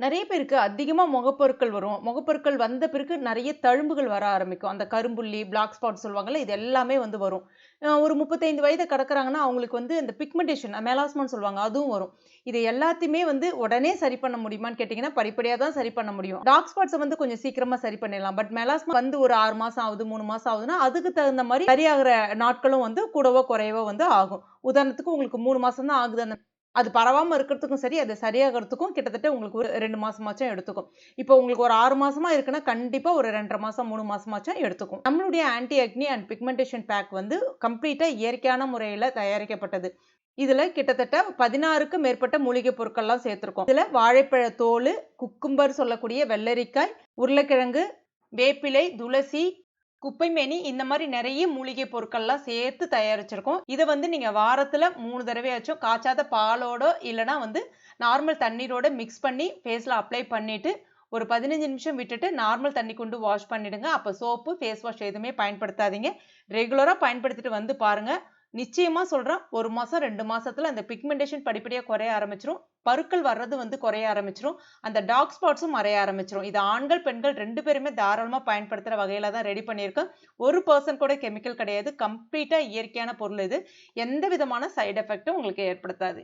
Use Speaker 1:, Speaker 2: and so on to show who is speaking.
Speaker 1: நிறைய பேருக்கு அதிகமாக முகப்பொருட்கள் வரும். முகப்பொருட்கள் வந்த பிறகு நிறைய தழும்புகள் வர ஆரம்பிக்கும். அந்த கரும்புள்ளி, பிளாக் ஸ்பாட் சொல்லுவாங்கல்ல, இது எல்லாமே வந்து வரும். ஒரு முப்பத்தைந்து வயதை கடக்கிறாங்கன்னா அவங்களுக்கு வந்து இந்த பிக்மெண்டேஷன் மேலாஸ்மான்னு சொல்லுவாங்க. அதுவும் வரும். இது எல்லாத்தையுமே வந்து உடனே சரி பண்ண முடியுமான்னு கேட்டிங்கன்னா படிப்படியாக தான் சரி பண்ண முடியும். டாக் ஸ்பாட்ஸை வந்து கொஞ்சம் சீக்கிரமாக சரி பண்ணிடலாம். பட் மேலாஸ்மா வந்து ஒரு ஆறு மாதம் ஆகுது, மூணு மாதம் ஆகுதுன்னா, அதுக்கு தகுந்த மாதிரி சரியாகிற நாட்களும் வந்து கூடவோ, குறையவோ வந்து ஆகும். உதாரணத்துக்கு உங்களுக்கு மூணு மாதம் தான் ஆகுது அந்த அது பரவாமல் இருக்கிறதுக்கும் சரி, அது சரியாகறதுக்கும் கிட்டத்தட்ட உங்களுக்கு ஒரு ரெண்டு மாதமாச்சும் எடுத்துக்கும். இப்போ உங்களுக்கு ஒரு ஆறு மாதமாக இருக்குன்னா, கண்டிப்பாக ஒரு ரெண்டரை மாதம் மூணு மாதமாச்சும் எடுத்துக்கும். நம்மளுடைய anti Agni and pigmentation back வந்து கம்ப்ளீட்டாக இயற்கையான முறையில் தயாரிக்கப்பட்டது. இதில் கிட்டத்தட்ட 16க்கும் மேற்பட்ட மூலிகை பொருட்கள்லாம் சேர்த்துருக்கோம் இதில் வாழைப்பழ தோல் குக்கும்பர் சொல்லக்கூடிய வெள்ளரிக்காய், உருளைக்கிழங்கு, வேப்பிலை, துளசி, குப்பைமேனி இந்த மாதிரி நிறைய மூலிகை பொருட்கள்லாம் சேர்த்து தயாரிச்சிருக்கோம். இதை வந்து நீங்கள் வாரத்தில் மூணு தடவையாச்சும் காய்ச்சாத பாலோட இல்லைனா வந்து நார்மல் தண்ணீரோட மிக்ஸ் பண்ணி ஃபேஸில் அப்ளை பண்ணிவிட்டு ஒரு 15 நிமிஷம் விட்டுட்டு நார்மல் தண்ணி கொண்டு வாஷ் பண்ணிடுங்க. அப்போ சோப்பு, ஃபேஸ் வாஷ் எதுவுமே பயன்படுத்தாதீங்க. ரெகுலராக பயன்படுத்திட்டு வந்து பாருங்கள் நிச்சயமாக சொல்கிறேன் ஒரு மாதம் ரெண்டு மாதத்தில் அந்த பிக்மெண்டேஷன் படிப்படியாக குறைய ஆரம்பிச்சிரும் பருக்கள் வர்றது வந்து குறைய ஆரம்பிச்சிரும் அந்த டார்க் ஸ்பாட்ஸும் மறைய ஆரம்பிச்சிரும் இது ஆண்கள், பெண்கள் ரெண்டு பேருமே தாராளமா பயன்படுத்துற வகையில தான் ரெடி பண்ணியிருக்கேன். ஒரு பர்சன் கூட கெமிக்கல் கிடையாது. கம்ப்ளீட்டா இயற்கையான பொருள் இது. எந்த விதமான சைடு எஃபெக்ட்டும் உங்களுக்கு ஏற்படுத்தாது.